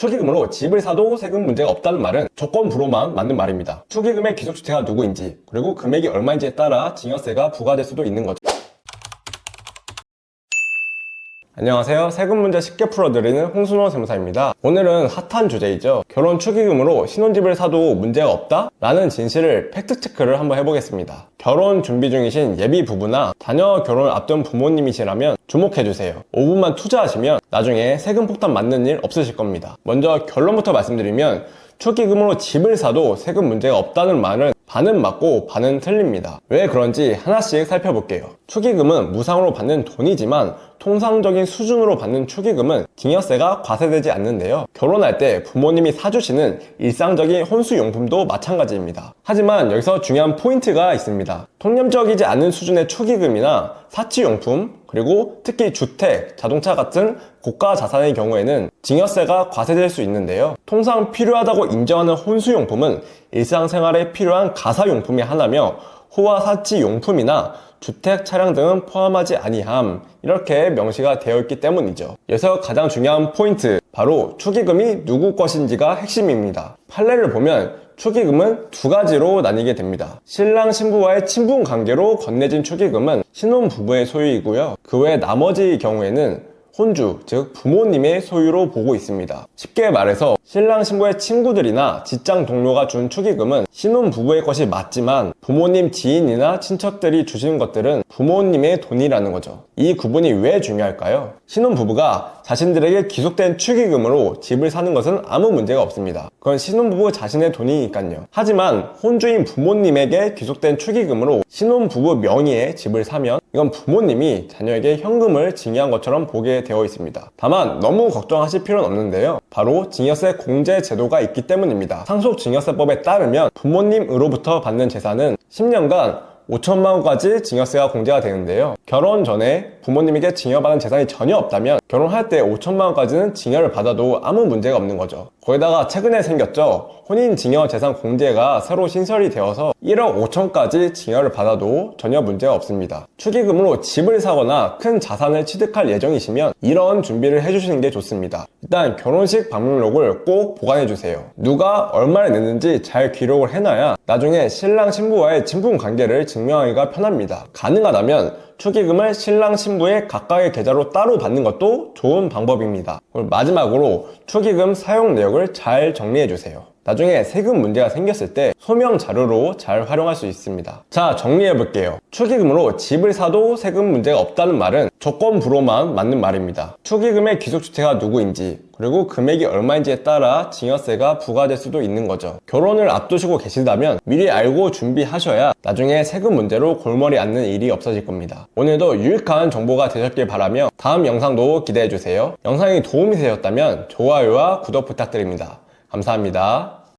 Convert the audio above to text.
축의금으로 집을 사도 세금 문제가 없다는 말은 조건부로만 맞는 말입니다. 축의금의 기속주체가 누구인지 그리고 금액이 얼마인지에 따라 증여세가 부과될 수도 있는 거죠. 안녕하세요. 세금 문제 쉽게 풀어드리는 홍순호 세무사입니다. 오늘은 핫한 주제이죠. 결혼 축의금으로 신혼집을 사도 문제가 없다? 라는 진실을 팩트체크를 한번 해보겠습니다. 결혼 준비 중이신 예비 부부나 자녀 결혼을 앞둔 부모님이시라면 주목해주세요. 5분만 투자하시면 나중에 세금 폭탄 맞는 일 없으실 겁니다. 먼저 결론부터 말씀드리면 축의금으로 집을 사도 세금 문제가 없다는 말은 반은 맞고 반은 틀립니다. 왜 그런지 하나씩 살펴볼게요. 축의금은 무상으로 받는 돈이지만 통상적인 수준으로 받는 축의금은 증여세가 과세되지 않는데요. 결혼할 때 부모님이 사주시는 일상적인 혼수용품도 마찬가지입니다. 하지만 여기서 중요한 포인트가 있습니다. 통념적이지 않은 수준의 축의금이나 사치용품, 그리고 특히 주택, 자동차 같은 고가 자산의 경우에는 증여세가 과세될 수 있는데요. 통상 필요하다고 인정하는 혼수용품은 일상생활에 필요한 가사용품의 하나며 호화 사치 용품이나 주택, 차량 등은 포함하지 아니함 이렇게 명시가 되어 있기 때문이죠. 여기서 가장 중요한 포인트 바로 축의금이 누구 것인지가 핵심입니다. 판례를 보면 축의금은 두 가지로 나뉘게 됩니다. 신랑 신부와의 친분 관계로 건네진 축의금은 신혼 부부의 소유이고요. 그 외 나머지 경우에는 혼주, 즉 부모님의 소유로 보고 있습니다. 쉽게 말해서 신랑 신부의 친구들이나 직장 동료가 준 축의금은 신혼 부부의 것이 맞지만 부모님 지인이나 친척들이 주신 것들은 부모님의 돈이라는 거죠. 이 구분이 왜 중요할까요? 신혼 부부가 자신들에게 기속된 축의금으로 집을 사는 것은 아무 문제가 없습니다. 그건 신혼 부부 자신의 돈이니까요. 하지만 혼주인 부모님에게 기속된 축의금으로 신혼 부부 명의의 집을 사면 이건 부모님이 자녀에게 현금을 증여한 것처럼 보게 되어 있습니다. 다만 너무 걱정하실 필요는 없는데요. 바로 증여세 공제 제도가 있기 때문입니다. 상속 증여세법에 따르면 부모님으로부터 받는 재산은 10년간 5천만 원까지 증여세가 공제가 되는데요. 결혼 전에 부모님에게 증여받은 재산이 전혀 없다면 결혼할 때 5천만 원까지는 증여를 받아도 아무 문제가 없는 거죠. 거기다가 최근에 생겼죠. 혼인 증여 재산 공제가 새로 신설이 되어서 1억 5천까지 증여를 받아도 전혀 문제가 없습니다. 축의금으로 집을 사거나 큰 자산을 취득할 예정이시면 이런 준비를 해주시는 게 좋습니다. 일단 결혼식 방문록을 꼭 보관해 주세요. 누가 얼마를 냈는지 잘 기록을 해놔야 나중에 신랑 신부와의 친분 관계를 증명하기가 편합니다. 가능하다면 축의 금을 신랑 신부의 각각의 계좌로 따로 받는 것도 좋은 방법입니다. 마지막으로 축의금 사용 내역을 잘 정리해 주세요. 나중에 세금 문제가 생겼을 때 소명 자료로 잘 활용할 수 있습니다. 자, 정리해 볼게요. 축의금으로 집을 사도 세금 문제가 없다는 말은 조건부로만 맞는 말입니다. 축의금의 기속주체가 누구인지 그리고 금액이 얼마인지에 따라 증여세가 부과될 수도 있는 거죠. 결혼을 앞두시고 계신다면 미리 알고 준비하셔야 나중에 세금 문제로 골머리 앓는 일이 없어질 겁니다. 오늘도 유익한 정보가 되셨길 바라며 다음 영상도 기대해 주세요. 영상이 도움이 되셨다면 좋아요와 구독 부탁드립니다. 감사합니다.